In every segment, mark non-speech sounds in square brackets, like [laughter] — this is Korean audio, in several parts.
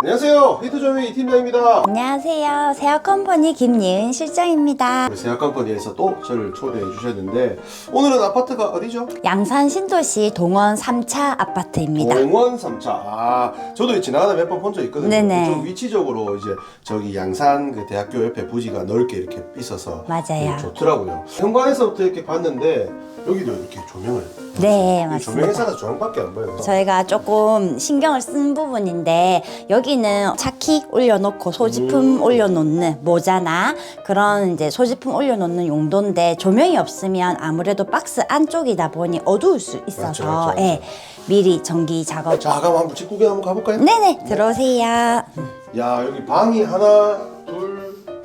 안녕하세요. 히트조미 팀장입니다. 안녕하세요. 세아컴퍼니 김예은 실장입니다. 우리 세약컴퍼니에서 또 저를 초대해 주셨는데 오늘은 아파트가 어디죠? 양산 신도시 동원 3차 아파트입니다. 동원 3차. 아, 저도 지나가다 몇 번 본 적 있거든요. 네네. 좀 위치적으로 이제 저기 양산 그 대학교 옆에 부지가 넓게 이렇게 있어서 맞아요. 네, 좋더라고요. 현관에서부터 이렇게 봤는데 여기도 이렇게 조명을 네, 이 맞습니다. 조명 회사가 조명밖에 안 보여요. 저희가 조금 신경을 쓴 부분인데 여기 는 차키 올려놓고 소지품 음. 올려놓는 모자나 그런 이제 소지품 올려놓는 용도인데 조명이 없으면 아무래도 박스 안쪽이다 보니 어두울 수 있어서 맞죠. 예, 미리 전기 작업. 자, 그럼 한번 직구경 한번 가볼까요? 네네 들어오세요. 야 여기 방이 하나 둘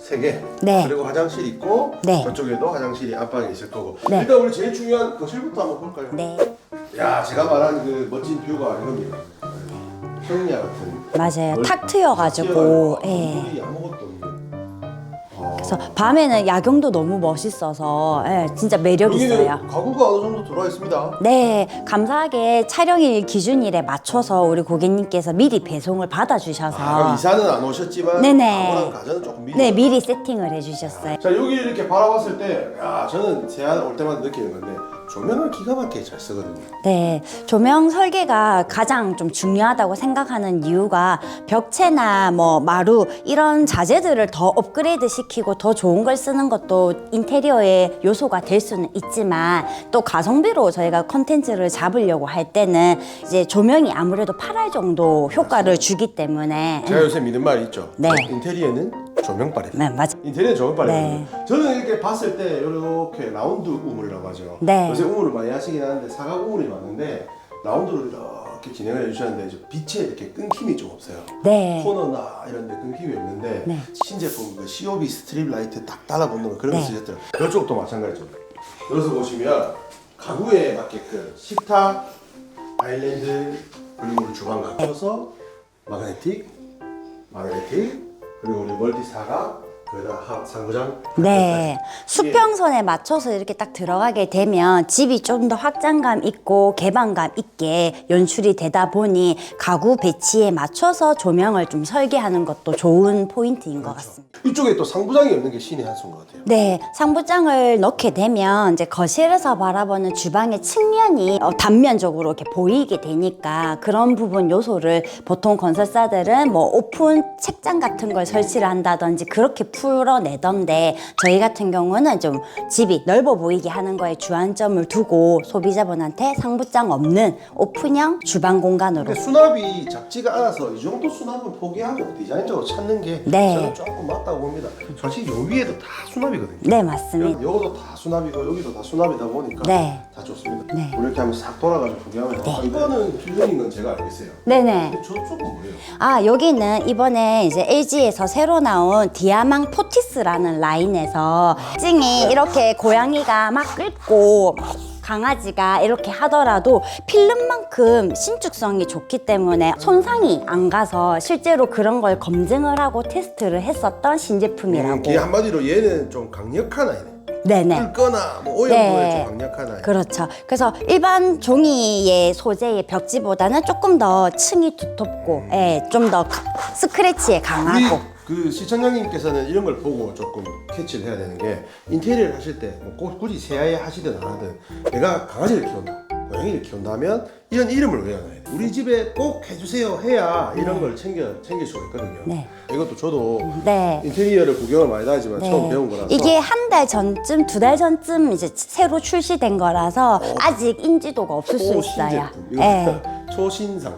세 개. 네. 그리고 화장실 있고 네. 저쪽에도 화장실이 안방에 있을 거고. 네. 일단 우리 제일 중요한 거실부터 한번 볼까요? 네 야 제가 말한 그 멋진 뷰가 이겁니다. 평야 같은. 맞아요. 넓- 탁 트여가지고 예. 아무것도. 아. 그래서 밤에는 야경도 너무 멋있어서 예, 진짜 매력 여기는 있어요. 가구가 어느 정도 들어와 있습니다. 네, 감사하게 촬영일 기준일에 맞춰서 우리 고객님께서 미리 배송을 받아주셔서 아, 이사는 안 오셨지만 네네. 가구랑 가전은 조금 미리. 네 미리 세팅을 해주셨어요. 자 여기 이렇게 바라봤을 때, 야 저는 제안 올 때마다 느끼는 건데 조명을 기가 막히게 잘 쓰거든요. 네, 조명 설계가 가장 좀 중요하다고 생각하는 이유가 벽체나 뭐 마루 이런 자재들을 더 업그레이드 시키고 더 좋은 걸 쓰는 것도 인테리어의 요소가 될 수는 있지만 또 가성비로 저희가 컨텐츠를 잡으려고 할 때는 이제 조명이 아무래도 8할 정도 효과를 주기 때문에 제가 요새 믿는 말이 있죠. 네. 인테리어는 조명빨이다. 네, 맞아. 인테리어 조명빨이거든요. 네. 저는 이렇게 봤을 때 이렇게 라운드 우물이라고 하죠. 네. 요새 우물을 많이 하시긴 하는데 사각 우물이 많은데 라운드를 이렇게 진행을 해주셨는데 이제 빛에 이렇게 끊김이 좀 없어요. 네. 코너나 이런 데 끊김이 없는데 네. 신제품 그 COB 스트립 라이트 딱 달라붙는 거 그런 거 네. 쓰셨더라고요. 이쪽도 마찬가지죠. 여기서 보시면 가구에 맞게끔 식탁, 아일랜드 그리고 주방 갖춰서 마그네틱, 마그네틱 그리고 우리 멀티 사각 거기다 네. 수평선에 맞춰서 이렇게 딱 들어가게 되면 집이 좀 더 확장감 있고 개방감 있게 연출이 되다 보니 가구 배치에 맞춰서 조명을 좀 설계하는 것도 좋은 포인트인 것 같습니다. 이쪽에 또 상부장이 없는 게 신의 한 수인 것 같아요. 네, 상부장을 넣게 되면 이제 거실에서 바라보는 주방의 측면이 어, 단면적으로 이렇게 보이게 되니까 그런 부분 요소를 보통 건설사들은 뭐 오픈 책장 같은 걸 설치를 한다든지 그렇게 풀어내던데 저희 같은 경우는 좀 집이 넓어 보이게 하는 거에 주안점을 두고 소비자분한테 상부장 없는 오픈형 주방 공간으로 수납이 작지가 않아서 이 정도 수납은 포기하고 디자인적으로 찾는 게 네. 저는 조금 맞다고 봅니다. 사실 요 위에도 다 수납이거든요. 네 맞습니다. 여기, 여기도 다 수납이고 여기도 다 수납이다 보니까 네. 다 좋습니다. 네. 이렇게 한번 싹 돌아가지고 구경하면 아, 이거는 필름인 건 제가 알겠어요. 네네. 근데 저쪽은 뭐예요? 아 여기는 이번에 이제 LG에서 새로 나온 디아망 포티스라는 라인에서 찡이 이렇게 고양이가 막 끓고 강아지가 이렇게 하더라도 필름만큼 신축성이 좋기 때문에 손상이 안 가서 실제로 그런 걸 검증을 하고 테스트를 했었던 신제품이라고. 음, 이 한마디로 얘는 좀 강력한 아이네. 네네. 끓거나 뭐 오염도에 네. 좀 강력한 아이. 그렇죠. 그래서 일반 종이의 소재의 벽지보다는 조금 더 층이 두텁고, 예, 좀 더 스크래치에 우리 강하고. 그 시청자님께서는 이런 걸 보고 조금 캐치를 해야 되는 게 인테리어를 하실 때 뭐 굳이 새아이 하시든 안 하든 내가 강아지를 키운다 고양이를 키운다면 이런 이름을 외워놔야 돼 우리 집에 꼭 해주세요 해야 이런 걸 챙겨 챙길 수가 있거든요 네. 이것도 저도 네. 인테리어를 구경을 많이 다니지만 처음 배운 거라서 이게 한 달 전쯤, 두 달 전쯤 이제 새로 출시된 거라서 아직 인지도가 없을 수 있어요. 초신제품 이거 예. [laughs] 초신상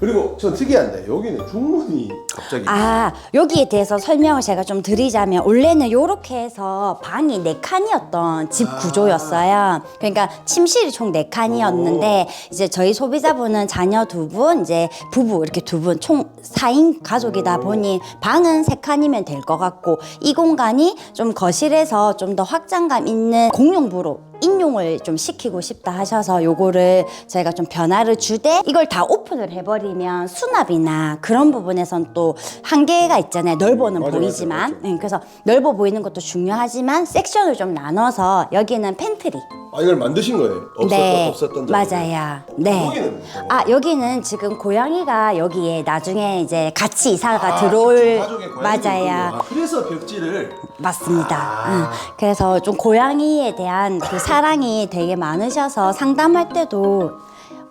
그리고 전 특이한데 여기는 중문이 갑자기 아, 여기에 대해서 설명을 제가 좀 드리자면 원래는 이렇게 해서 방이 네 칸이었던 집 아. 구조였어요. 그러니까 침실이 총 네 칸이었는데 이제 저희 소비자분은 자녀 두 분, 이제 부부 이렇게 두 분 총 4인 가족이다 보니 방은 세 칸이면 될 것 같고 이 공간이 좀 거실에서 좀 더 확장감 있는 공용부로 인용을 좀 시키고 싶다 하셔서 요거를 저희가 좀 변화를 주되 이걸 다 오픈을 해버리면 수납이나 그런 부분에선 또 한계가 있잖아요. 넓어는 맞아, 보이지만. 맞아, 맞아. 응, 그래서 넓어 보이는 것도 중요하지만 섹션을 좀 나눠서 여기는 팬트리. 아 이걸 만드신 거예요? 없었던, 네, 없었던. 맞아요. 네. 여기는 뭐? 아 여기는 지금 고양이가 여기에 나중에 이제 같이 이사가 아, 들어올 가족의 고양이도 맞아요. 있군요. 아, 그래서 벽지를 맞습니다. 아. 응. 그래서 좀 고양이에 대한 그 사랑이 되게 많으셔서 상담할 때도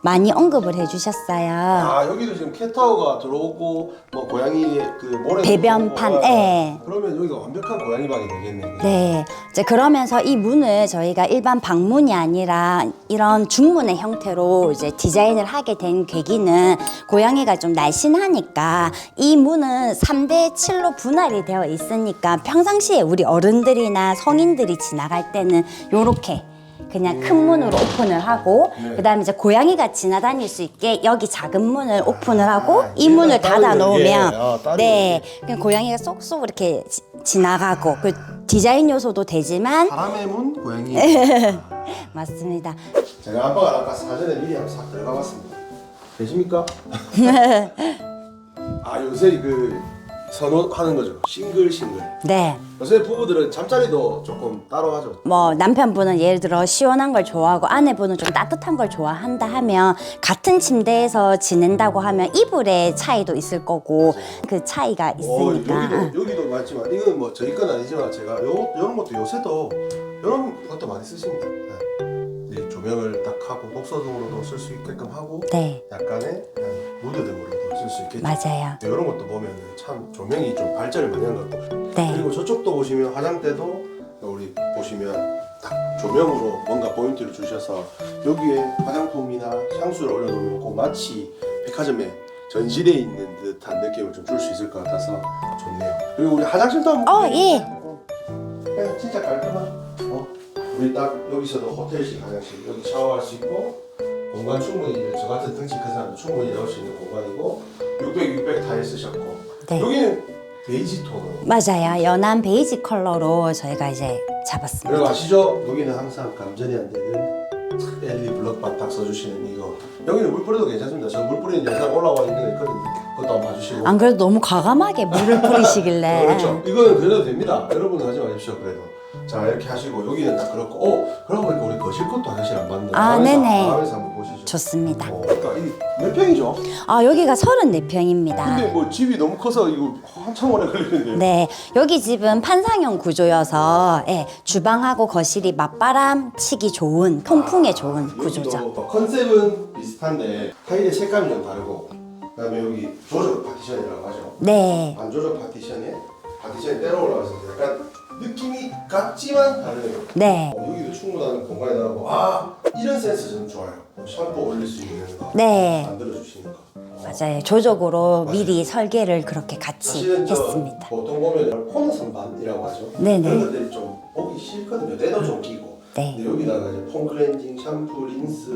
많이 언급을 해주셨어요. 아 여기도 지금 캣타워가 들어오고 뭐 고양이의 그 모래 배변판, 들어오고, 아, 예. 그러면 여기가 완벽한 고양이 방이 되겠네. 네. 이제 그러면서 이 문을 저희가 일반 방문이 아니라 이런 중문의 형태로 이제 디자인을 하게 된 계기는 고양이가 좀 날씬하니까 이 문은 3대 7로 분할이 되어 있으니까 평상시에 우리 어른들이나 성인들이 지나갈 때는 요렇게 그냥 큰 문으로 오픈을 하고 네. 그다음에 이제 고양이가 지나다닐 수 있게 여기 작은 문을 오픈을 하고 아, 이 문을 따로 닫아. 놓으면 아, 따로 네. 그냥 고양이가 쏙쏙 이렇게 지, 지나가고 그 디자인 요소도 되지만 바람의 문 고양이. [laughs] 맞습니다. 제가 아빠가 아까 사전에 미리 한번 싹 들어가 봤습니다. 계십니까? [laughs] 아 요새 그 선호하는 거죠. 싱글 싱글. 네. 요새 부부들은 잠자리도 조금 따로 하죠. 뭐 남편분은 예를 들어 시원한 걸 좋아하고 아내분은 좀 따뜻한 걸 좋아한다 하면 같은 침대에서 지낸다고 하면 이불의 차이도 있을 거고 그 차이가 어, 있으니까. 여기도 여기도 많지만 이건 뭐 저희 건 아니지만 제가 요 이런 것도 요새도 이런 것도 많이 쓰십니다. 네. 이 조명을 딱 하고 독서등으로도 쓸 수 있게끔 하고 네. 약간의 그냥 무드 등으로도 쓸 수 있겠죠. 맞아요. 이런 것도 보면 참 조명이 좀 발전을 많이 한 것 같고 네. 그리고 저쪽도 보시면 화장대도 우리 보시면 딱 조명으로 뭔가 포인트를 주셔서 여기에 화장품이나 향수를 올려놓으면 꼭 마치 백화점에 전시되어 있는 듯한 느낌을 좀 줄 수 있을 것 같아서 좋네요. 그리고 우리 화장실도 한번 어, 예. 그냥 진짜 깔끔한 어, 우리 딱 여기서도 호텔식 화장실 여기 샤워할 수 있고 공간 충분히 저 같은 등치 큰 사람도 충분히 넣을 수 있는 공간이고 600, 600다 쓰셨고 네. 여기는 베이지 톤으로 맞아요. 연한 베이지 컬러로 저희가 이제 그리고 잡았습니다. 아시죠? 여기는 항상 감전이 안 되는 엘리 블럭 바닥 써주시는 이거 여기는 물 뿌려도 괜찮습니다 저 물 뿌리는 영상 올라와 있는 거 있거든요 그것도 한번 봐주시고 안 그래도 너무 과감하게 물을 뿌리시길래. [laughs] 그렇죠. 이거는 그래도 됩니다. 여러분은 하지 마십시오. 그래도. 자 이렇게 하시고 여기는 딱 그렇고. 어 그러고 보니까 우리 거실 것도 화장실 안 봤는데. 아, 네네. 방에서 한번 보시죠. 좋습니다. 어, 그러니까 이몇 평이죠? 아, 여기가 34평입니다. 근데 뭐 집이 너무 커서 이거 한참 오래 걸리는데요. 네, 여기 집은 판상형 구조여서 예, 주방하고 거실이 맞바람 치기 좋은 통풍에 좋은 구조죠. 여기도 뭐 컨셉은 비슷한데 타일의 색감이 좀 다르고 그다음에 여기 조적 파티션이라고 하죠. 네, 반조적 파티션에 파티션이 때려 올라가서 약간 느낌이 같지만 다르네요. 네, 어, 여기도 충분한 공간이 나오고 아 이런 센스 저는 좋아요. 샴푸 올릴 수 있는 거 네. 만들어 주시는 거. 어. 맞아요. 조적으로 미리 설계를 그렇게 같이 사실은 저 했습니다. 보통 보면 코너 선반이라고 하죠. 네네. 그런 것들이 좀 보기 싫거든요. 때도 좀 끼고. 네. 근데 여기다가 이제 폼 클렌징, 샴푸, 린스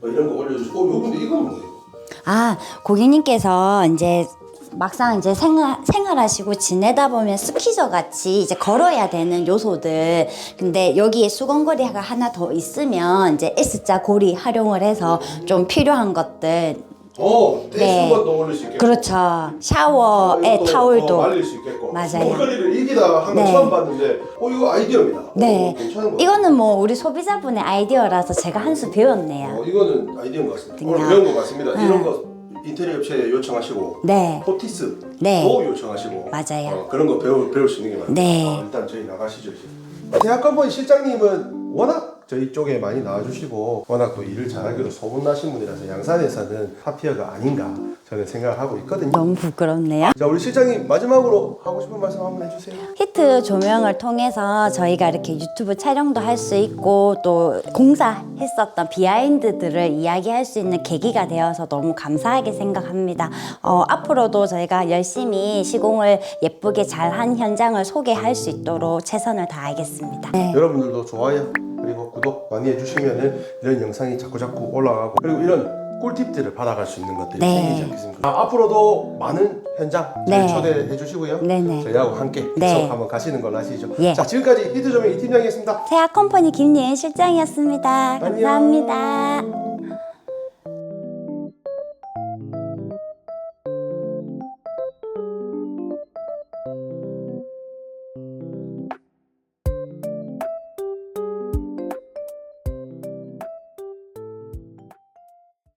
뭐 이런 거 올려주고. 어, 요 근데 이건 뭐예요? 아, 고객님께서 이제 막상 이제 생활, 생활하시고 지내다 보면 스키저 같이 이제 걸어야 되는 요소들. 근데 여기에 수건거리가 하나 더 있으면 이제 S자 고리 활용을 해서 좀 필요한 것들. 어, 떼쓰는 네. 것도 올릴 수 있겠고. 그렇죠. 샤워에 타올도. 어, 말릴 수 있겠고. 맞아요. 목걸이를 이기다 한거 네. 처음 봤는데, 어 이거 아이디어입니다. 네. 어, 괜찮은 거. 이거는 뭐 우리 소비자분의 아이디어라서 제가 한 수 배웠네요. 어, 이거는 아이디어인 것 같습니다. 오늘 배운 것 같습니다. 이런 거 인테리어 업체에 요청하시고, 네. 포티스 네. 도 요청하시고, 맞아요. 어, 그런 거 배울 배울 수 있는 게 많아요. 네. 어, 일단 저희 나가시죠 이제. 대학관본 실장님은 워낙 저희 쪽에 많이 나와주시고 워낙 또 일을 잘하기로 소문나신 분이라서 양산에서는 파티어가 아닌가 저는 생각을 하고 있거든요. 너무 부끄럽네요. 자 우리 실장님 마지막으로 하고 싶은 말씀 한번 해주세요. 히트 조명을 통해서 저희가 이렇게 유튜브 촬영도 할 수 있고 또 공사했었던 비하인드들을 이야기할 수 있는 계기가 되어서 너무 감사하게 생각합니다. 어, 앞으로도 저희가 열심히 시공을 예쁘게 잘 한 현장을 소개할 수 있도록 최선을 다하겠습니다. 네. 여러분들도 좋아요 구독 많이 해주시면은 이런 영상이 자꾸 자꾸 올라가고 그리고 이런 꿀팁들을 받아갈 수 있는 것들이 네. 생기지 않겠습니까? 아, 앞으로도 많은 현장 저희 네. 초대해 주시고요. 네네. 저희하고 함께 계속 네. 한번 가시는 걸로 하시죠. 예. 자, 지금까지 히트조명 이 팀장이었습니다. 세아 컴퍼니 김예은 실장이었습니다. 안녕. 감사합니다.